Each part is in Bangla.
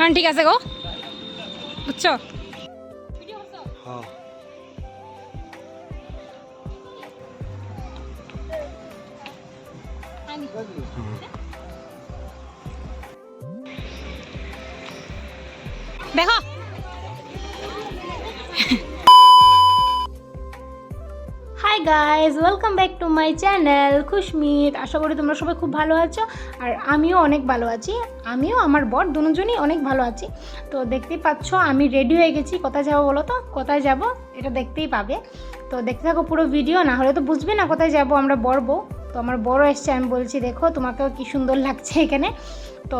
হ্যাঁ ঠিক আছে গো। বুঝছ? হ্যাঁ। দেখো hi guys welcome back to my channel Khushmit আশা করি তোমরা সবাই খুব ভালো আছো আর আমিও অনেক ভালো আছি। আমিও, আমার বর দুজনই অনেক ভালো আছি। তো দেখতেই পাচ্ছ, আমি রেডি হয়ে গেছি। কোথায় যাব বলো তো? কোথায় যাব? এটা দেখতেই পাবে। তো দেখতে থাকো পুরো ভিডিও না হলে তো বুঝবে না কোথায় যাব আমরা বড়বো তো আমার বড় এসছে, আমি বলছি, দেখো, তোমাকেও কি সুন্দর লাগছে এখানে। তো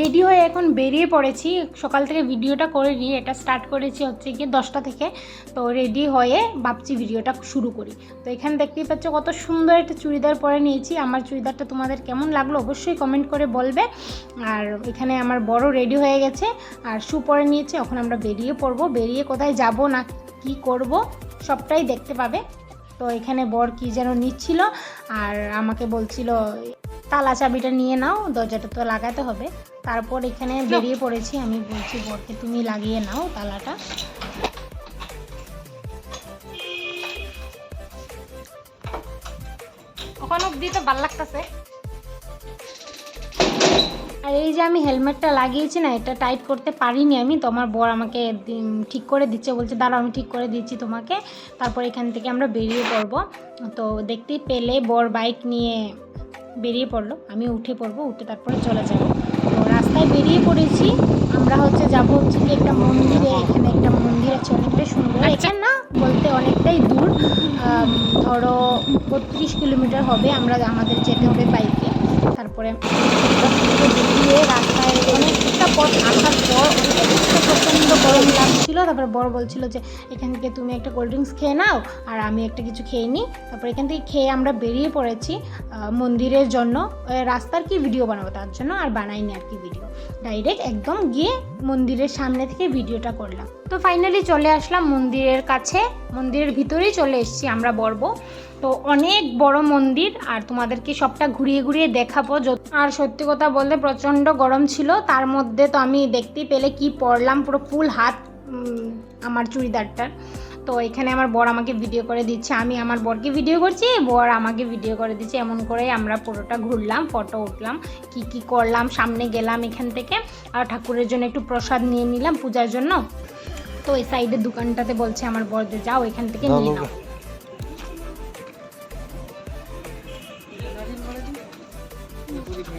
রেডি হয়ে এখন বেরিয়ে পড়েছি। সকাল থেকে ভিডিওটা করে নিই এটা স্টার্ট করেছি হচ্ছে গিয়ে দশটা থেকে। তো রেডি হয়ে ভাবছি ভিডিওটা শুরু করি। তো এখানে দেখতেই পাচ্ছ কত সুন্দর একটা চুড়িদার পরে নিয়েছি। আমার চুড়িদারটা তোমাদের কেমন লাগল অবশ্যই কমেন্ট করে বলবে। আর এখানে আমার বড় রেডি হয়ে গেছে। আর শু পরে নিয়েছে, এখন আমরা বেরিয়ে পড়ব। বেরিয়ে কোথায় যাব না কি করব সবটাই দেখতে পাবে। তো এখানে বর কি যেন নিচ্ছিল, আর আমাকে বলছিল, তালা চাবিটা নিয়ে নাও, দরজাটা তো লাগাতে হবে। তারপর এখানে বেরিয়ে পড়েছি আমি বলছি বরকে তুমি লাগিয়ে নাও তালাটা। ওখানে অব্দি তো ভালো লাগতেছে। আর এই যে আমি হেলমেটটা লাগিয়েছি না এটা টাইট করতে পারিনি আমি তো আমার বর আমাকে ঠিক করে দিচ্ছে বলছে দাঁড়াও আমি ঠিক করে দিচ্ছি তোমাকে। তারপর এখান থেকে আমরা বেরিয়ে পড়ব। তো দেখতেই পেলে বর বাইক নিয়ে বেরিয়ে পড়ল। আমি উঠে পড়ব উঠে তারপরে চলে যাব। তো রাস্তায় বেরিয়ে পড়েছি। আমরা হচ্ছে যাব হচ্ছে কি একটা মন্দিরে। এখানে একটা মন্দির আছে অনেকটাই সুন্দর। এখানে না বলতে অনেকটাই দূর। ধরো বত্রিশ কিলোমিটার হবে। আমরা আমাদের যেতে হবে বাইকে। তারপরে রাস্তায় রাস্তায় অনেকটা পথ আসার পর প্রচণ্ড গরম লাগছিল। তারপরে বড় বলছিল যে, এখান থেকে তুমি একটা কোল্ড ড্রিঙ্কস খেয়ে নাও, আর আমি একটা কিছু খেয়ে নিই। তারপর এখান থেকে খেয়ে আমরা বেরিয়ে পড়েছি মন্দিরের জন্য। রাস্তার কি ভিডিও বানাবো তার জন্য, আর বানাইনি আর কি ভিডিও ডাইরেক্ট একদম গিয়ে মন্দিরের সামনে থেকে ভিডিওটা করলাম। তো ফাইনালি চলে আসলাম মন্দিরের কাছে, মন্দিরের ভিতরেই চলে এসেছি আমরা বর্ব তো অনেক বড় মন্দির আর তোমাদেরকে সবটা ঘুরিয়ে ঘুরিয়ে দেখাবো। যত- আর সত্যি কথা বলতে প্রচণ্ড গরম ছিল তার মধ্যে তো আমি দেখতেই পেলে কি পরলাম পুরো ফুল হাত আমার চুড়িদারটার। তো এখানে আমার বর আমাকে ভিডিও করে দিচ্ছে আমি আমার বরকে ভিডিও করছি বর আমাকে ভিডিও করে দিচ্ছে এমন করে আমরা পুরোটা ঘুরলাম ফটো উঠলাম কি কি করলাম সামনে গেলাম এখান থেকে আর ঠাকুরের জন্য একটু প্রসাদ নিয়ে নিলাম পূজার জন্য। তো এই সাইডের দোকানটাতে বলছে আমার বর যে যাও এখান থেকে নিয়ে নাও।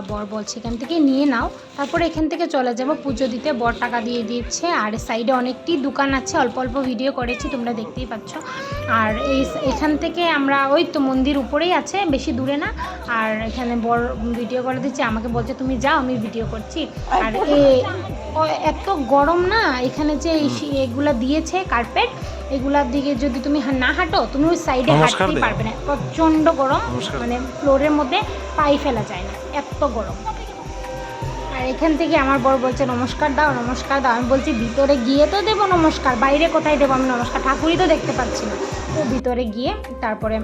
বর বলছে, এখান থেকে নিয়ে নাও। তারপরে এখান থেকে চলে যাব পুজো দিতে। বর টাকা দিয়ে দিচ্ছে আর সাইডে অনেকটি দোকান আছে, অল্প অল্প ভিডিও করেছি, তোমরা দেখতেই পাচ্ছ। আর এই এখান থেকে আমরা, ওই তো মন্দির উপরেই আছে, বেশি দূরে না। আর এখানে বর ভিডিও করে দিচ্ছে, আমাকে বলছে, তুমি যাও, আমি ভিডিও করছি। আর এ- এত গরম না? এখানে যে এই এগুলা দিয়েছে কার্পেট এগুলার দিকে যদি তুমি না হাঁটো তুমি ওই সাইডে হাঁটতেই পারবে না। প্রচণ্ড গরম মানে ফ্লোরের মধ্যে পাই ফেলা যায় না। এত গরম। আর এখান থেকে আমার বর বলছে নমস্কার দাও নমস্কার দাও। আমি বলছি ভিতরে গিয়ে তো দেবো নমস্কার বাইরে কোথায় দেবো আমি নমস্কার? ঠাকুরই তো দেখতে পাচ্ছি না। তো ভিতরে গিয়ে তারপরে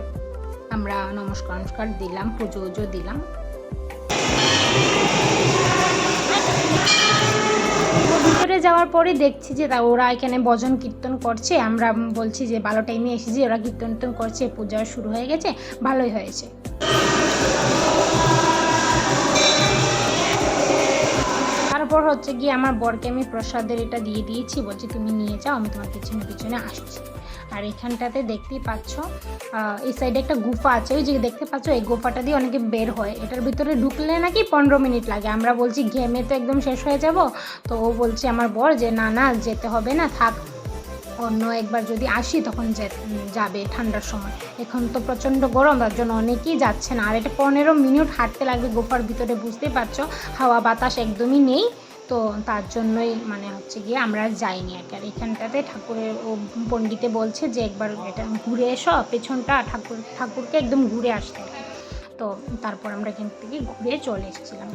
আমরা নমস্কার নমস্কার দিলাম পুজো উজো দিলাম। যাওয়ার পরে দেখছি যে তা ওরা এখানে ভজন কীর্তন করছে। আমরা বলছি যে ভালো টাইমে এসেছি, ওরা কীর্তন টন করছে, পূজা শুরু হয়ে গেছে, ভালোই হয়েছে। তারপর হচ্ছে গিয়ে আমার বরকে আমি প্রসাদের এটা দিয়ে দিয়েছি, বলছি তুমি নিয়ে যাও, আমি তোমার পিছনে পিছনে আসছি। আর এখানটাতে দেখতেই পাচ্ছ এই সাইডে একটা গুফা আছে। ওই যে দেখতে পাচ্ছ, এই গুফাটা দিয়ে অনেকে বের হয়। এটার ভিতরে ঢুকলে নাকি পনেরো মিনিট লাগে। আমরা বলছি ঘেমে তো একদম শেষ হয়ে যাব। তো ও বলছে আমার বর যে, না না, যেতে হবে না, থাক। অন্য একবার যদি আসি, তখন যাবে ঠান্ডার সময়। এখন তো প্রচণ্ড গরম, তার জন্য অনেকেই যাচ্ছে না। আর এটা পনেরো মিনিট হাঁটতে লাগবে গোফার ভিতরে, বুঝতেই পারছ? হাওয়া বাতাস একদমই নেই। তো তার জন্যই মানে হচ্ছে গিয়ে আমরা যাইনি আর এখানটাতে ঠাকুরের ও পণ্ডিতে বলছে যে একবার এটা ঘুরে এসো, পেছনটা ঠাকুর, ঠাকুরকে একদম ঘুরে আসতে। তো তারপর আমরা এখান থেকে ঘুরে চলে এসেছিলাম।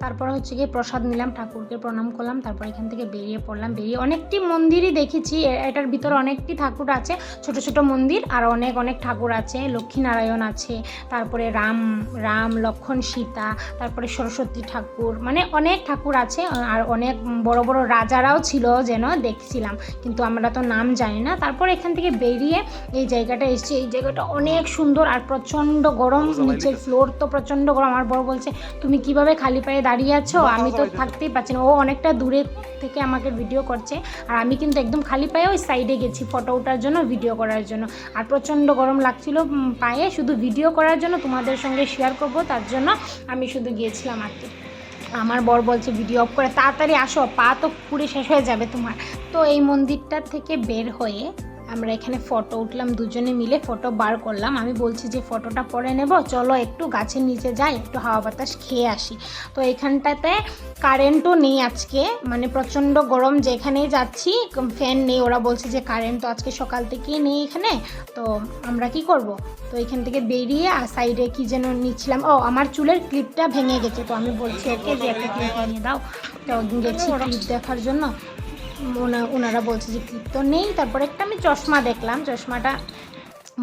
তারপর হচ্ছে গিয়ে প্রসাদ নিলাম ঠাকুরকে প্রণাম করলাম তারপর এখান থেকে বেরিয়ে পড়লাম। বেরিয়ে অনেকটি মন্দিরই দেখেছি এ- এটার ভিতরে অনেকটি ঠাকুর আছে ছোট ছোট মন্দির আর অনেক অনেক ঠাকুর আছে লক্ষ্মীনারায়ণ আছে তারপরে রাম রাম লক্ষণ সীতা তারপরে সরস্বতী ঠাকুর মানে অনেক ঠাকুর আছে আর অনেক বড় বড় রাজারাও ছিল যেন দেখছিলাম কিন্তু আমরা তো নাম জানি না। তারপর এখান থেকে বেরিয়ে এই জায়গাটা এসেছি এই জায়গাটা অনেক সুন্দর আর প্রচণ্ড গরম নিচের ফ্লোর তো প্রচণ্ড গরম আমার বড় বলছে তুমি কীভাবে খালি পায়ে দাঁড়িয়ে আছো আমি তো থাকতেই পারছি না। ও অনেকটা দূরে থেকে আমাকে ভিডিও করছে। আর আমি কিন্তু একদম খালি পায়ে ওই সাইডে গেছি ফটো ওঠার জন্য ভিডিও করার জন্য। আর প্রচণ্ড গরম লাগছিল পায়ে। শুধু ভিডিও করার জন্য তোমাদের সঙ্গে শেয়ার করব তার জন্য আমি শুধু গিয়েছিলাম আর কি। আমার বর বলছে ভিডিও অফ করে তাড়াতাড়ি আসো পা তো পুরে শেষ হয়ে যাবে তোমার। তো এই মন্দিরটার থেকে বের হয়ে আমরা এখানে ফটো উঠলাম, দুজনে মিলে ফটো বার করলাম। আমি বলছি যে, ফটোটা পরে নেব, চলো একটু গাছের নিচে যাই, একটু হাওয়া বাতাস খেয়ে আসি। তো এখানটাতে কারেন্টও নেই আজকে মানে প্রচণ্ড গরম যেখানেই যাচ্ছি ফ্যান নেই। ওরা বলছে যে কারেন্ট তো আজকে সকাল থেকেই নেই এখানে, তো আমরা কি করব? তো এখান থেকে বেরিয়ে আর সাইডে কি যেন নিচ্ছিলাম, ও, আমার চুলের ক্লিপটা ভেঙে গেছে। তো আমি বলছি, ওকে যে একটা ক্লিপ ভেঙে দাও। তো গেছি ক্লিপ দেখার জন্য। ওনা- ওনারা বলছে যে ক্লিপ তো নেই, তারপর একটা আমি চশমা দেখলাম, চশমাটা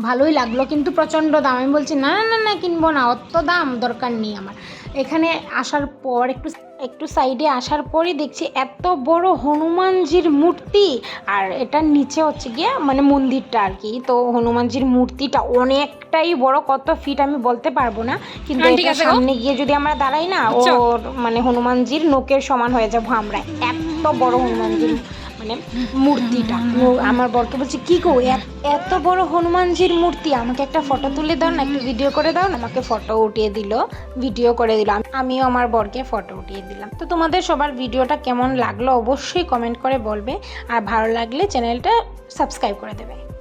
ভালোই লাগল, কিন্তু প্রচণ্ড দাম। আমি বলছি না না না, কিনবো না, অত দাম, দরকার নেই আমার। এখানে আসার পর একটু একটু সাইডে আসার পরই দেখছি এত বড় হনুমানজির মূর্তি। আর এটার নিচে হচ্ছে গিয়ে মানে মন্দিরটা আর কি। তো হনুমানজির মূর্তিটা অনেকটাই বড় কত ফিট আমি বলতে পারব না। কিন্তু সামনে গিয়ে যদি আমরা দাঁড়াই না। ওর মানে হনুমানজির নোকের সমান হয়ে যাব আমরা। এত বড় হনুমানজির মানে মূর্তিটা। আমার বরকে বলছে, কি এত- এত বড় হনুমানজির মূর্তি, আমাকে একটা ফটো তুলে দাও না, একটু ভিডিও করে দাও না? আমাকে ফটো উঠিয়ে দিল ভিডিও করে দিল। আমিও আমার বরকে ফটো উঠিয়ে দিলাম। তো তোমাদের সবার ভিডিওটা কেমন লাগল অবশ্যই কমেন্ট করে বলবে। আর ভালো লাগলে চ্যানেলটা সাবস্ক্রাইব করে দেবে।